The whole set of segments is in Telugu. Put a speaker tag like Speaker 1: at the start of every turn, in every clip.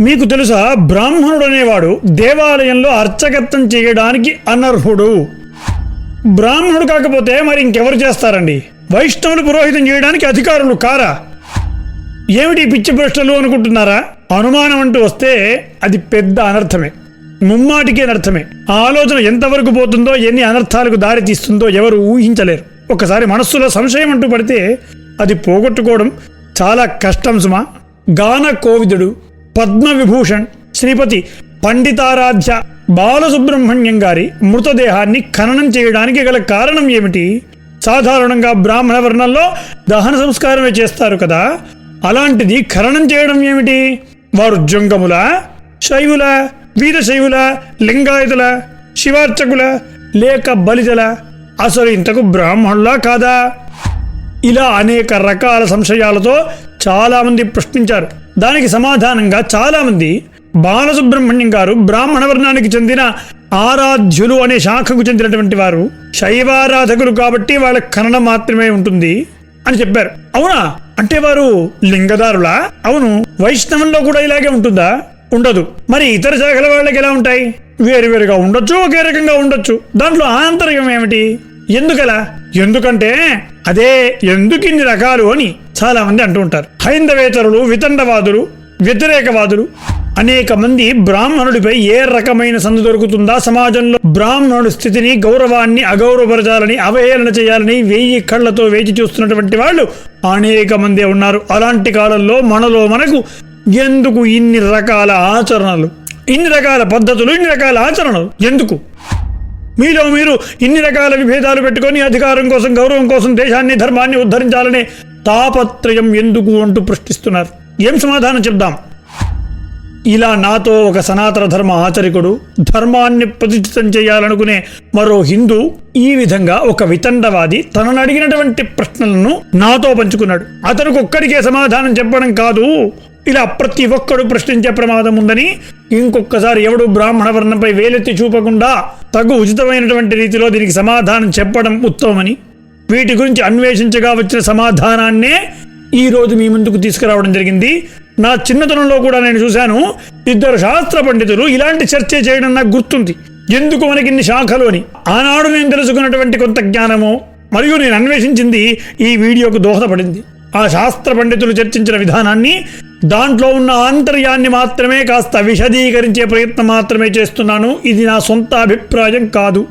Speaker 1: మీకు తెలుసా? బ్రాహ్మణుడు అనేవాడు దేవాలయంలో అర్చకత్వం చేయడానికి అనర్హుడు. బ్రాహ్మణుడు కాకపోతే మరి ఇంకెవరు చేస్తారండి? వైష్ణవులు పురోహితం చేయడానికి అధికారులు కారా? ఏమిటి పిచ్చి ప్రశ్నలు అనుకుంటున్నారా? అనుమానం అంటూ వస్తే అది పెద్ద అనర్థమే. ముమ్మాటికి అనర్థమే. ఆ ఆలోచన ఎంతవరకు పోతుందో ఎన్ని అనర్థాలకు దారి తీస్తుందో ఎవరు ఊహించలేరు. ఒకసారి మనస్సులో సంశయం అంటూ పడితే అది పోగొట్టుకోవడం చాలా కష్టం సుమా. గాన కోవిదుడు పద్మ విభూషణ్ శ్రీపతి పండితారాధ్య బాలసుబ్రహ్మణ్యం గారి మృతదేహాన్ని ఖననం చేయడానికి గల కారణం ఏమిటి? సాధారణంగా బ్రాహ్మణ వర్ణంలో దహన సంస్కారమే చేస్తారు కదా. అలాంటిది ఖననం చేయడం ఏమిటి? వారు జంగముల శైవుల వీరశైవుల లింగాయతుల శివార్చకుల లేక బలిజల అసలు ఇంతకు బ్రాహ్మణులా కాదా? ఇలా అనేక రకాల సంశయాలతో చాలామంది ప్రశ్నించారు. దానికి సమాధానంగా చాలామంది బాలసుబ్రహ్మణ్యం గారు బ్రాహ్మణ వర్ణానికి చెందిన ఆరాధ్యులు అనే శాఖకు చెందినటువంటి వారు శైవారాధకులు కాబట్టి వాళ్ళ ఖననం మాత్రమే ఉంటుంది అని చెప్పారు. అవునా? అంటే వారు లింగదారులా? అవును. వైష్ణవంలో కూడా ఇలాగే ఉంటుందా? ఉండదు. మరి ఇతర శాఖల వాళ్ళకి ఎలా ఉంటాయి? వేరువేరుగా ఉండొచ్చు ఒకే రకంగా ఉండొచ్చు. దాంట్లో ఆంతర్యం ఏమిటి? ఎందుకలా? ఎందుకంటే అదే ఎందుకు ఇన్ని రకాలు అని చాలా మంది అంటూ ఉంటారు హైందవేతరులు వితండవాదులు వ్యతిరేకవాదులు అనేక మంది బ్రాహ్మణుడిపై ఏ రకమైన సందు దొరుకుతుందా? సమాజంలో బ్రాహ్మణుడి స్థితిని గౌరవాన్ని అగౌరవపరచాలని అవహేళన చేయాలని వెయ్యి కళ్ళతో వేచి చూస్తున్నటువంటి వాళ్ళు అనేక మంది ఉన్నారు. అలాంటి కాలంలో మనలో మనకు ఎందుకు ఇన్ని రకాల ఆచరణలు? ఇన్ని రకాల పద్ధతులు ఇన్ని రకాల ఆచరణలు? ఎందుకు? మీలో మీరు ఇన్ని రకాల విభేదాలు పెట్టుకొని అధికారం కోసం గౌరవం కోసం దేశాన్ని ధర్మాన్ని ఉద్ధరించాలనే తాపత్రయం ఎందుకు అంటూ ప్రశ్నిస్తున్నారు. ఏం సమాధానం చెప్దాం? ఇలా నాతో ఒక సనాతన ధర్మ ఆచరికుడు ధర్మాన్ని ప్రతిష్ఠితం చేయాలనుకునే మరో హిందూ ఈ విధంగా ఒక వితండవాది తనను అడిగినటువంటి ప్రశ్నలను నాతో పంచుకున్నాడు. అతనికి ఒక్కడికే సమాధానం చెప్పడం కాదు. ఇలా ప్రతి ఒక్కడు ప్రశ్నించే ప్రమాదం ఉందని ఇంకొకసారి ఎవడు బ్రాహ్మణ వర్ణంపై వేలెత్తి చూపకుండా తగు ఉచితమైనటువంటి రీతిలో దీనికి సమాధానం చెప్పడం ఉత్తమమని వీటి గురించి అన్వేషించగా వచ్చిన సమాధానాన్నే ఈ రోజు మీ ముందుకు తీసుకురావడం జరిగింది. నా చిన్నతనంలో కూడా నేను చూశాను ఇద్దరు శాస్త్ర పండితులు ఇలాంటి చర్చ చేయడం నాకు గుర్తుంది. ఎందుకు మనకి ఇన్ని శాఖలు అని ఆనాడు నేను తెలుసుకున్నటువంటి కొంత జ్ఞానము మరియు నేను అన్వేషించింది ఈ వీడియోకు దోహదపడింది. ఆ శాస్త్ర పండితులు చర్చించిన విధానాన్ని దాంట్లో ఉన్న ఆంతర్యాన్ని మాత్రమే కాస్త విశదీకరించే ప్రయత్నం మాత్రమే చేస్తున్నాను. ఇది నా సొంత అభిప్రాయం కాదు.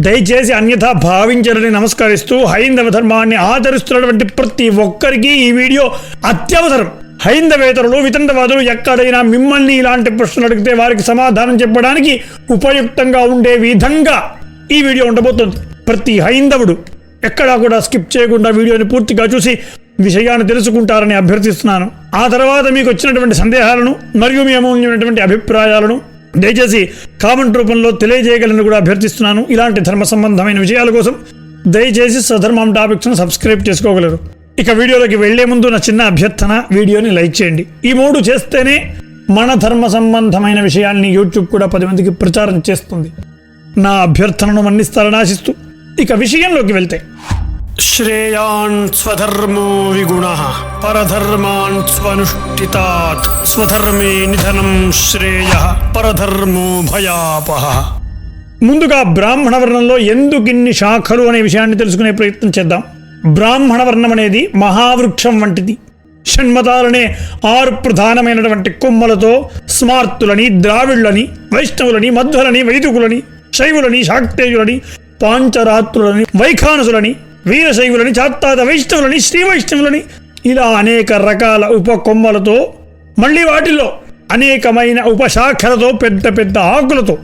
Speaker 1: దయచేసి అన్యథా భావించరని నమస్కరిస్తూ హైందవ ధర్మాన్ని ఆచరిస్తున్నటువంటి ప్రతి ఒక్కరికి ఈ వీడియో అత్యవసరం. హైందవేతరులు వితండవాదులు ఎక్కడైనా మిమ్మల్ని ఇలాంటి ప్రశ్నలు అడిగితే వారికి సమాధానం చెప్పడానికి ఉపయుక్తంగా ఉండే విధంగా ఈ వీడియో ఉండబోతుంది. ప్రతి హైందవుడు ఎక్కడా కూడా స్కిప్ చేయకుండా వీడియోని పూర్తిగా చూసి విషయాన్ని తెలుసుకుంటారని అభ్యర్థిస్తున్నాను. ఆ తర్వాత మీకు వచ్చినటువంటి సందేహాలను మరియు మీ అమూల్యమైనటువంటి అభిప్రాయాలను దయచేసి కామెంట్ రూపంలో తెలియజేయగలను కూడా అభ్యర్థిస్తున్నాను. ఇలాంటి ధర్మ సంబంధమైన విషయాల కోసం దయచేసి సధర్మం టాపిక్స్ను సబ్స్క్రైబ్ చేసుకోగలరు. ఇక వీడియోలోకి వెళ్ళే ముందు నా చిన్న అభ్యర్థన వీడియోని లైక్ చేయండి. ఈ మూడు చేస్తేనే మన ధర్మ సంబంధమైన విషయాల్ని యూట్యూబ్ కూడా పది మందికి ప్రచారం చేస్తుంది. నా అభ్యర్థనను మన్నిస్తారని ఆశిస్తూ ఇక విషయంలోకి వెళ్తే శ్రేయాన్ స్వధర్మో విగుణ పరధర్మాన్ స్వనుష్ఠితాత్ స్వధర్మే నిధనం శ్రేయ పరధర్మో భయాపహ ముందుగా బ్రాహ్మణ వర్ణంలో ఎందుకిన్ని శాఖలు అనే విషయాన్ని తెలుసుకునే ప్రయత్నం చేద్దాం. బ్రాహ్మణ వర్ణం అనేది మహావృక్షం వంటిది. షణ్మతాలనే ఆరు ప్రధానమైనటువంటి కొమ్మలతో స్మార్తులని ద్రావిళ్ళని వైష్ణవులని మధ్వలని వైదికులని శైవులని శాక్తేయులని పాంచరాత్రులని వైఖానసులని వీరశైవులని చాత్తాత వైష్ణవులని శ్రీ వైష్ణవులని ఇలా అనేక రకాల ఉప కొమ్మలతో మళ్ళీ వాటిలో అనేకమైన ఉపశాఖలతో పెద్ద పెద్ద ఆకులతో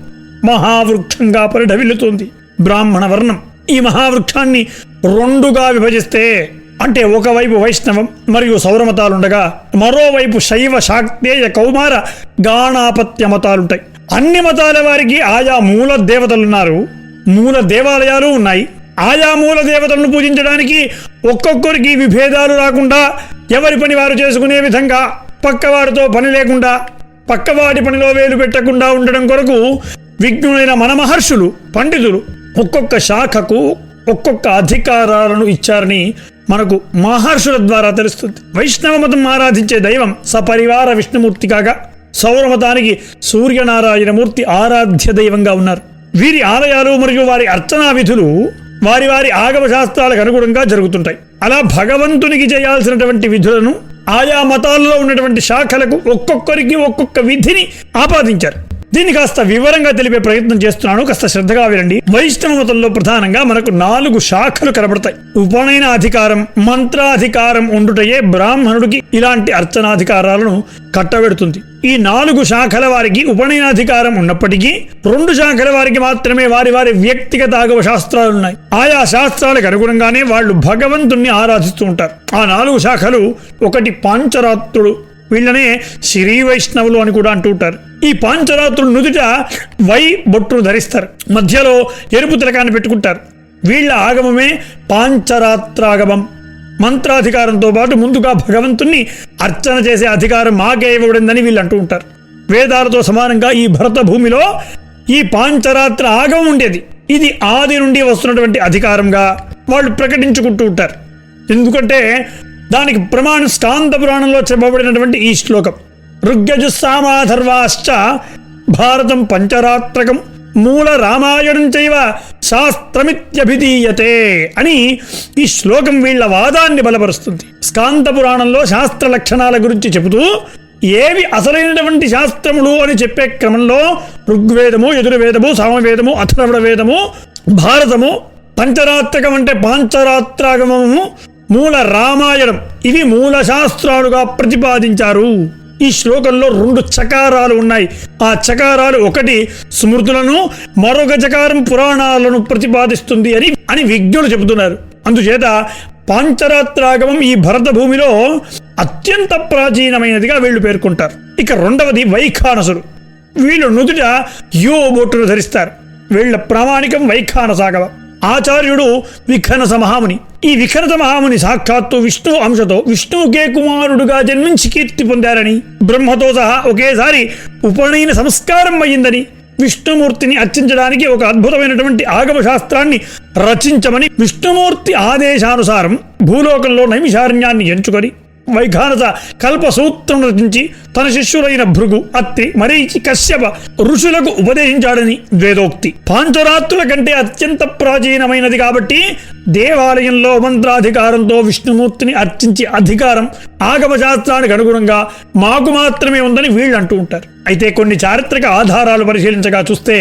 Speaker 1: మహావృక్షంగా పరిఢవిల్లుతుంది బ్రాహ్మణ వర్ణం. ఈ మహావృక్షాన్ని రెండుగా విభజిస్తే అంటే ఒకవైపు వైష్ణవం మరియు సౌరమతాలుండగా మరోవైపు శైవ శాక్తేయ కౌమార గాణాపత్య మతాలుంటాయి. అన్ని మతాల వారికి ఆయా మూల దేవతలున్నారు. మూల దేవాలయాలు ఉన్నాయి. ఆయా మూల దేవతలను పూజించడానికి ఒక్కొక్కరికి విభేదాలు రాకుండా ఎవరి పని వారు చేసుకునే విధంగా పక్కవారితో పని లేకుండా పక్కవాడి పనిలో వేలు పెట్టకుండా ఉండడం కొరకు విజ్ఞులైన మన మహర్షులు పండితులు ఒక్కొక్క శాఖకు ఒక్కొక్క అధికారాలను ఇచ్చారని మనకు మహర్షుల ద్వారా తెలుస్తుంది. వైష్ణవ మతం ఆరాధించే దైవం సపరివార విష్ణుమూర్తి కాగా సౌరమతానికి సూర్యనారాయణమూర్తి ఆరాధ్య దైవంగా ఉన్నారు. వీరి ఆలయాలు మరియు వారి అర్చనా విధులు వారి వారి ఆగమ శాస్త్రాలకు అనుగుణంగా జరుగుతుంటాయి. అలా భగవంతునికి చేయాల్సినటువంటి విధులను ఆయా మతాల్లో ఉన్నటువంటి శాఖలకు ఒక్కొక్కరికి ఒక్కొక్క విధిని ఆపాదించారు. దీన్ని కాస్త వివరంగా తెలిపే ప్రయత్నం చేస్తున్నాను. కాస్త శ్రద్ధగా వినండి. వైష్ణవ మతంలో ప్రధానంగా మనకు నాలుగు శాఖలు కనబడతాయి. ఉపనయన అధికారం మంత్రాధికారం ఉండుటయే బ్రాహ్మణుడికి ఇలాంటి అర్చనాధికారాలను కట్టబెడుతుంది. ఈ నాలుగు శాఖల వారికి ఉపనయనాధికారం ఉన్నప్పటికీ రెండు శాఖల వారికి మాత్రమే వారి వారి వ్యక్తిగత ఆగవ శాస్త్రాలు ఉన్నాయి. ఆయా శాస్త్రాలకు అనుగుణంగానే వాళ్ళు భగవంతుణ్ణి ఆరాధిస్తూ ఉంటారు. ఆ నాలుగు శాఖలు ఒకటి పాంచరాత్రుడు వీళ్ళనే శ్రీ వైష్ణవులు అని కూడా అంటూ ఉంటారు ఈ పాంచరాత్రులు నుదుట వై బొట్టును ధరిస్తారు. మధ్యలో ఎరుపు తిలకాన్ని పెట్టుకుంటారు. వీళ్ళ ఆగమమే పాంచరాత్రాగమం. మంత్రాధికారంతో పాటు ముందుగా భగవంతుణ్ణి అర్చన చేసే అధికారం మాకే ఇవ్వబడిందని వీళ్ళు అంటూ ఉంటారు. వేదాలతో సమానంగా ఈ భరత భూమిలో ఈ పాంచరాత్ర ఆగమం ఉండేది. ఇది ఆది నుండి వస్తున్నటువంటి అధికారంగా వాళ్ళు ప్రకటించుకుంటూ ఉంటారు. ఎందుకంటే దానికి ప్రమాణ స్కాంత పురాణంలో చెప్పబడినటువంటి ఈ శ్లోకం. ఋగ్గజుస్సామాధర్వాశ్చ భారతం పంచరాత్రకం మూల రామాయణం చైవ శాస్త్రమిత్యభిధీయతే అని ఈ శ్లోకం వీళ్ళ వాదాన్ని బలపరుస్తుంది. స్కాంత పురాణంలో శాస్త్ర లక్షణాల గురించి చెబుతూ ఏవి అసలైనటువంటి శాస్త్రములు అని చెప్పే క్రమంలో ఋగ్వేదము యజుర్వేదము సామవేదము అథర్వణ వేదము భారతము పంచరాత్రకం అంటే పాంచరాత్రాగమము మూల రామాయణం. ఇవి మూల శాస్త్రాలుగా ప్రతిపాదించారు. ఈ శ్లోకంలో రెండు చకారాలు ఉన్నాయి. ఆ చకారాలు ఒకటి స్మృతులను మరొక చకారం పురాణాలను ప్రతిపాదిస్తుంది అని అని విజ్ఞులు చెబుతున్నారు. అందుచేత పాంచరాత్రాగమం ఈ భరత భూమిలో అత్యంత ప్రాచీనమైనదిగా వీళ్ళు పేర్కొంటారు. ఇక రెండవది వైఖానసులు. వీళ్ళు నుదుట యో బొట్టును ధరిస్తారు. వీళ్ళ ప్రామాణికం వైఖానసాగవం ఆచార్యుడు విఖనస మహాముని. ఈ విఖనస మహాముని సాక్షాత్తు విష్ణు అంశతో విష్ణువుకే కుమారుడుగా జన్మించి కీర్తి పొందారని బ్రహ్మతో సహా ఒకేసారి ఉపనయన సంస్కారం అయ్యిందని విష్ణుమూర్తిని అర్చించడానికి ఒక అద్భుతమైనటువంటి ఆగమ శాస్త్రాన్ని రచించమని విష్ణుమూర్తి ఆదేశానుసారం భూలోకంలో నైమిషారణ్యాన్ని ఎంచుకొని వైఖానస కల్పసూత్రం రచించి తన శిష్యులైన భృగు అత్రి మరీచి కశ్యప ఋషులకు ఉపదేశించాడని వేదోక్తి. పాంచరాత్రుల కంటే అత్యంత ప్రాచీనమైనది కాబట్టి దేవాలయంలో మంత్రాధికారంతో విష్ణుమూర్తిని అర్చించే అధికారం ఆగమశాస్త్రానికి అనుగుణంగా మాకు మాత్రమే ఉందని వీళ్ళు అంటూ ఉంటారు. అయితే కొన్ని చారిత్రక ఆధారాలు పరిశీలించగా చూస్తే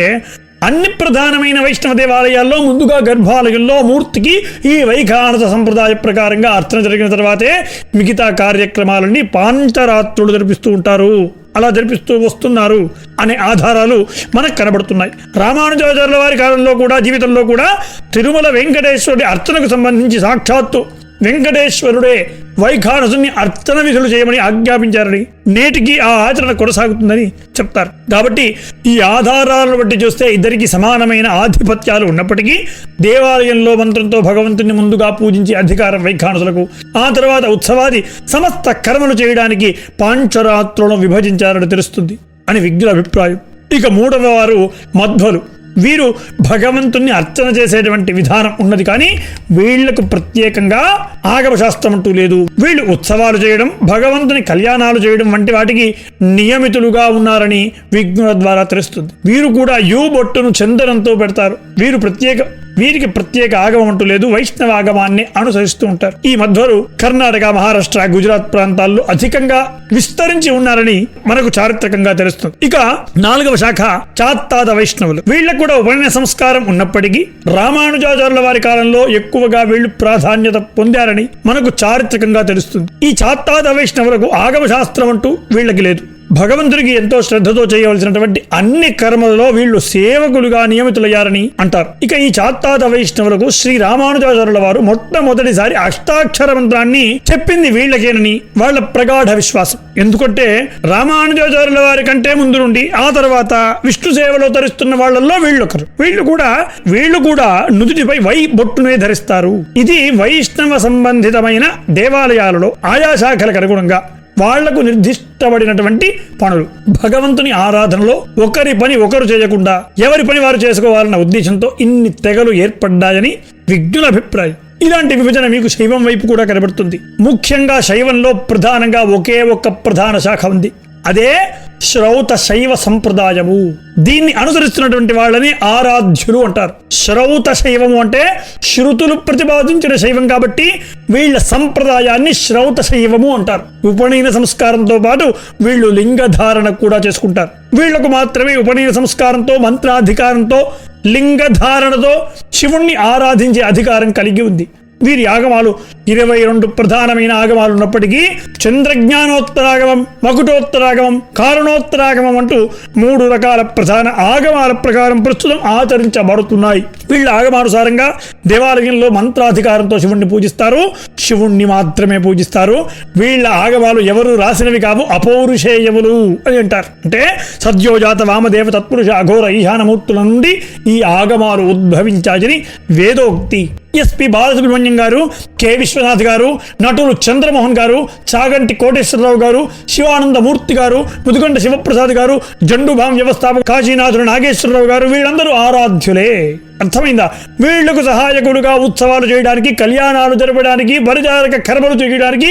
Speaker 1: అన్ని ప్రధానమైన వైష్ణవ దేవాలయాల్లో ముందుగా గర్భాలయంలో మూర్తికి ఈ వైఖానత సంప్రదాయ ప్రకారంగా అర్చన జరిగిన తర్వాతే మిగతా కార్యక్రమాలన్నీ పాంచరాత్రులు జరిపిస్తూ ఉంటారు. అలా జరిపిస్తూ వస్తున్నారు అనే ఆధారాలు మనకు కనబడుతున్నాయి. రామానుజాచార్యుల వారి కాలంలో కూడా జీవితంలో కూడా తిరుమల వెంకటేశ్వరుడి అర్చనకు సంబంధించి సాక్షాత్తు వెంకటేశ్వరుడే వైఖానసుని అర్చన విధులు చేయమని ఆజ్ఞాపించారని నేటికి ఆ ఆచరణ కొనసాగుతుందని చెప్తారు. కాబట్టి ఈ ఆధారాలను బట్టి చూస్తే ఇద్దరికి సమానమైన ఆధిపత్యాలు ఉన్నప్పటికీ దేవాలయంలో మంత్రంతో భగవంతుని ముందుగా పూజించే అధికారం వైఖానసులకు ఆ తర్వాత ఉత్సవాది సమస్త కర్మలు చేయడానికి పాంచరాత్రులను విభజించారని తెలుస్తుంది అని విజ్ఞుల అభిప్రాయం. ఇక మూడవ వారు మధ్వలు. వీరు భగవంతుణ్ణి అర్చన చేసేటువంటి విధానం ఉన్నది కానీ వీళ్ళకు ప్రత్యేకంగా ఆగమ శాస్త్రం అంటూ లేదు. వీళ్ళు ఉత్సవాలు చేయడం భగవంతుని కళ్యాణాలు చేయడం వంటి వాటికి నియమితులుగా ఉన్నారని విజ్ఞుల ద్వారా తెలుస్తుంది. వీరు కూడా యూ బొట్టును చందనంతో పెడతారు. వీరు ప్రత్యేక వీరికి ప్రత్యేక ఆగమం అంటూ లేదు. వైష్ణవ ఆగమాన్ని అనుసరిస్తూ ఉంటారు. ఈ మధ్వరు కర్ణాటక మహారాష్ట్ర గుజరాత్ ప్రాంతాల్లో అధికంగా విస్తరించి ఉన్నారని మనకు చారిత్రకంగా తెలుస్తుంది. ఇక నాలుగవ శాఖ చాత్తాద వైష్ణవులు. వీళ్ళకు కూడా ఉపనయన సంస్కారం ఉన్నప్పటికీ రామానుజాచార్యుల వారి కాలంలో ఎక్కువగా వీళ్ళు ప్రాధాన్యత పొందారని మనకు చారిత్రకంగా తెలుస్తుంది. ఈ చాత్తాద వైష్ణవులకు ఆగమ శాస్త్రం అంటూ వీళ్ళకి లేదు. భగవంతుడికి ఎంతో శ్రద్ధతో చేయవలసినటువంటి అన్ని కర్మలలో వీళ్ళు సేవకులుగా నియమితులయ్యారని అంటారు. ఇక ఈ చాత్తాత వైష్ణవులకు శ్రీ రామానుజాచారుల వారు మొట్టమొదటిసారి అష్టాక్షర మంత్రాన్ని చెప్పింది వీళ్ళకేనని వాళ్ళ ప్రగాఢ విశ్వాసం. ఎందుకంటే రామానుజాచారుల వారి కంటే ముందు నుండి ఆ తర్వాత విష్ణు సేవలో ధరిస్తున్న వాళ్ళల్లో వీళ్ళొకరు. వీళ్ళు కూడా వీళ్ళు కూడా నుదుటిపై వై బొట్టునే ధరిస్తారు. ఇది వైష్ణవ సంబంధితమైన దేవాలయాలలో ఆయా శాఖలకు అనుగుణంగా వాళ్ళకు నిర్దిష్టపడినటువంటి పనులు. భగవంతుని ఆరాధనలో ఒకరి పని ఒకరు చేయకుండా ఎవరి పని వారు చేసుకోవాలన్న ఉద్దేశంతో ఇన్ని తెగలు ఏర్పడ్డాయని విజ్ఞుల అభిప్రాయం. ఇలాంటి విభజన మీకు శైవం వైపు కూడా కనబడుతుంది. ముఖ్యంగా శైవంలో ప్రధానంగా ఒకే ఒక్క ప్రధాన శాఖ ఉంది. అదే శ్రౌత శైవ సంప్రదాయము. దీన్ని అనుసరిస్తున్నటువంటి వాళ్ళని ఆరాధ్యులు అంటారు. శ్రౌత శైవము అంటే శృతులు ప్రతిపాదించిన శైవం కాబట్టి వీళ్ళ సంప్రదాయాన్ని శ్రౌత శైవము అంటారు. ఉపనయన సంస్కారంతో పాటు వీళ్ళు లింగధారణ కూడా చేసుకుంటారు. వీళ్ళకు మాత్రమే ఉపనయన సంస్కారంతో మంత్రాధికారంతో లింగధారణతో శివుణ్ణి ఆరాధించే అధికారం కలిగి ఉంది. వీరి ఆగమాలు ఇరవై రెండు ప్రధానమైన ఆగమాలు ఉన్నప్పటికీ చంద్రజ్ఞానోత్తరాగమం మకుటోత్తరాగమం కారణోత్తరాగమం అంటూ మూడు రకాల ప్రధాన ఆగమాల ప్రకారం ప్రస్తుతం ఆచరించబడుతున్నాయి. వీళ్ళ ఆగమానుసారంగా దేవాలయంలో మంత్రాధికారంతో శివుణ్ణి పూజిస్తారు. శివుణ్ణి మాత్రమే పూజిస్తారు. వీళ్ళ ఆగమాలు ఎవరు రాసినవి కావు అపౌరుషేయములు అని అంటారు. అంటే సద్యోజాత వామదేవ తత్పురుష అఘోర ఈశానమూర్తుల నుండి ఈ ఆగమాలు ఉద్భవించాయని వేదోక్తి ఎస్పి బాలసుబ్రహ్మణ్యం గారు కె విశ్వనాథ్ గారు నటులు చంద్రమోహన్ గారు చాగంటి కోటేశ్వరరావు గారు శివానందమూర్తి గారు ముదుగండ శివప్రసాద్ గారు జండుభాం వ్యవస్థాపక కాశీనాథుడు నాగేశ్వరరావు గారు వీళ్ళందరూ ఆరాధ్యులే. అర్థమైందా? వీళ్ళకు సహాయకుడుగా ఉత్సవాలు చేయడానికి కళ్యాణాలు జరపడానికి పరిచారక కర్మలు చేయడానికి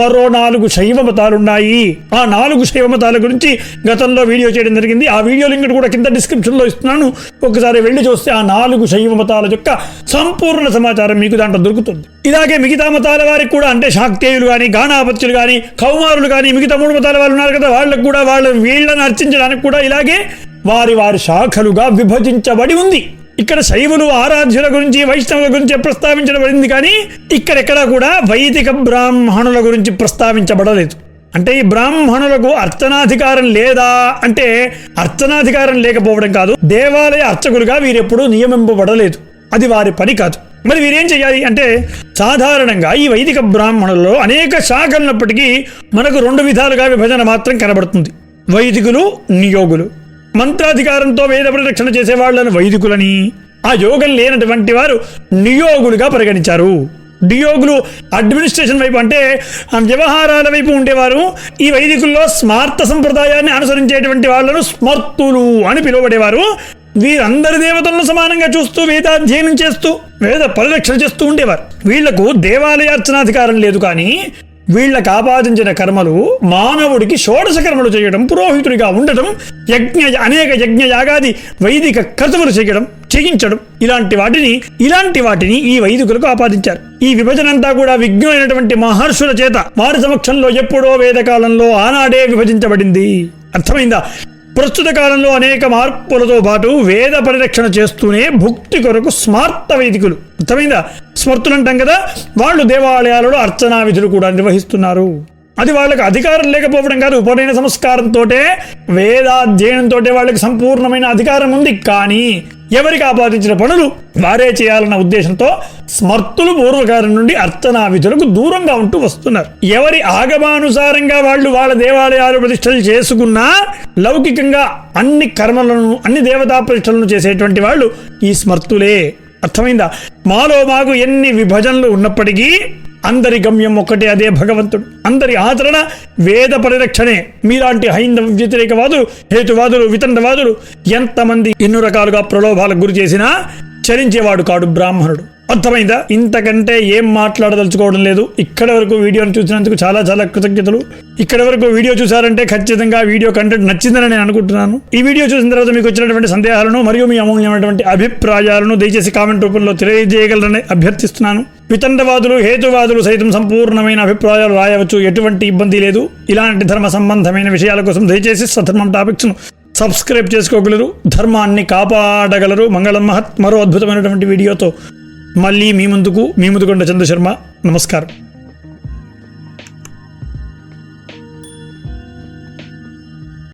Speaker 1: మరో నాలుగు శైవ మతాలున్నాయి ఆ నాలుగు శైవ మతాల గురించి గతంలో వీడియో చేయడం జరిగింది. ఆ వీడియో లింక్ కూడా కింద డిస్క్రిప్షన్లో ఇస్తున్నాను. ఒకసారి వెళ్ళి చూస్తే ఆ నాలుగు శైవ మతాల యొక్క సంపూర్ణ సమాచారం మీకు దాంట్లో దొరుకుతుంది. ఇలాగే మిగతా మతాల వారికి కూడా అంటే శాక్తేయులు కానీ గానాపత్యులు కానీ కౌమారులు కానీ మిగతా మూడు మతాల వాళ్ళు ఉన్నారు కదా వాళ్ళకు కూడా వాళ్ళ వీళ్ళని అర్చించడానికి కూడా ఇలాగే వారి వారి శాఖలుగా విభజించబడి ఉంది. ఇక్కడ శైవులు ఆరాధ్యుల గురించి వైష్ణవుల గురించి ప్రస్తావించబడింది కానీ ఇక్కడెక్కడా కూడా వైదిక బ్రాహ్మణుల గురించి ప్రస్తావించబడలేదు. అంటే ఈ బ్రాహ్మణులకు అర్చనాధికారం లేదా అంటే అర్చనాధికారం లేకపోవడం కాదు దేవాలయ అర్చకులుగా వీరెప్పుడూ నియమింపబడలేదు. అది వారి పని కాదు. మరి వీరేం చేయాలి అంటే సాధారణంగా ఈ వైదిక బ్రాహ్మణుల్లో అనేక శాఖలున్నప్పటికీ మనకు రెండు విధాలుగా విభజన మాత్రం కనబడుతుంది. వైదికులు నియోగులు. మంత్రాధికారంతో వేద పరిరక్షణ చేసే వాళ్ళను వైదికులని. ఆ యోగం లేనటువంటి వారు నియోగులుగా పరిగణించారు. నియోగులు అడ్మినిస్ట్రేషన్ వైపు అంటే వ్యవహారాల వైపు ఉండేవారు. ఈ వైదికుల్లో స్మార్త సంప్రదాయాన్ని అనుసరించేటువంటి వాళ్ళను స్మర్తులు అని పిలువబడేవారు. వీరందరి దేవతలను సమానంగా చూస్తూ వేదాధ్యయనం చేస్తూ వేద పరిరక్షణ చేస్తూ ఉండేవారు. వీళ్ళకు దేవాలయార్చనాధికారం లేదు కానీ వీళ్ళకు ఆపాదించిన కర్మలు మానవుడికి షోడశ కర్మలు చేయడం పురోహితుడిగా ఉండటం యజ్ఞ అనేక యజ్ఞ యాగాది వైదిక కర్తములు చేయడం చేయించడం. ఇలాంటి వాటిని ఇలాంటి వాటిని ఈ వైదికులకు ఆపాదించారు ఈ విభజన అంతా కూడా విఘ్నమైనటువంటి మహర్షుల చేత వారి సమక్షంలో ఎప్పుడో వేదకాలంలో ఆనాడే విభజించబడింది. అర్థమైందా? ప్రస్తుత కాలంలో అనేక మార్పులతో పాటు వేద పరిరక్షణ చేస్తూనే భుక్తి కొరకు స్మార్త వైదికులు. అర్థమైందా? స్మర్తులు అంటాం కదా వాళ్ళు దేవాలయాలలో అర్చనా విధులు కూడా నిర్వహిస్తున్నారు. అది వాళ్ళకి అధికారం లేకపోవడం కాదు ఉపనయన సంస్కారంతో వేదాధ్యయనంతో వాళ్ళకి సంపూర్ణమైన అధికారం ఉంది. కానీ ఎవరికి ఆపాదించిన పనులు వారే చేయాలన్న ఉద్దేశంతో స్మర్తులు పూర్వకాలం నుండి అర్చనా విధులకు దూరంగా ఉంటూ వస్తున్నారు. ఎవరి ఆగమానుసారంగా వాళ్ళు వాళ్ళ దేవాలయాలు ప్రతిష్టలు చేసుకున్నా లౌకికంగా అన్ని కర్మలను అన్ని దేవతా ప్రతిష్టలను చేసేటువంటి వాళ్ళు ఈ స్మర్తులే. అర్థమైందా? మాలో మాకు ఎన్ని విభజనలు ఉన్నప్పటికీ అందరి గమ్యం ఒక్కటే అదే భగవంతుడు. అందరి ఆచరణ వేద పరిరక్షణే. మీలాంటి హైందవ వ్యతిరేకవాదులు హేతువాదులు వితండవాదులు ఎంతమంది ఎన్నో రకాలుగా ప్రలోభాలకు గురి చేసినా చరించేవాడు కాడు బ్రాహ్మణుడు. అర్థమైందా? ఇంతకంటే ఏం మాట్లాడదలుచుకోవడం లేదు. ఇక్కడ వరకు వీడియోని చూసినందుకు చాలా చాలా కృతజ్ఞతలు. ఇక్కడ వరకు వీడియో చూసారంటే ఖచ్చితంగా వీడియో కంటెంట్ నచ్చిందని నేను అనుకుంటున్నాను. ఈ వీడియో చూసిన తర్వాత మీకు వచ్చినటువంటి సందేహాలను మరియు మీ అమూల్యమైనటువంటి అభిప్రాయాలను దయచేసి కామెంట్ రూపంలో తెలియజేయగలరని అభ్యర్థిస్తున్నాను. వితండవాదులు హేతువాదులు సైతం సంపూర్ణమైన అభిప్రాయాలు రాయవచ్చు. ఎటువంటి ఇబ్బంది లేదు. ఇలాంటి ధర్మ సంబంధమైన విషయాల కోసం దయచేసి సధర్మం టాపిక్స్ను సబ్స్క్రైబ్ చేసుకోగలరు. ధర్మాన్ని కాపాడగలరు. మంగళం మహత్. మరో అద్భుతమైనటువంటి వీడియోతో మళ్ళీ మీ ముందుకు మీ ముందుకొండ చంద్రశర్మ నమస్కారం.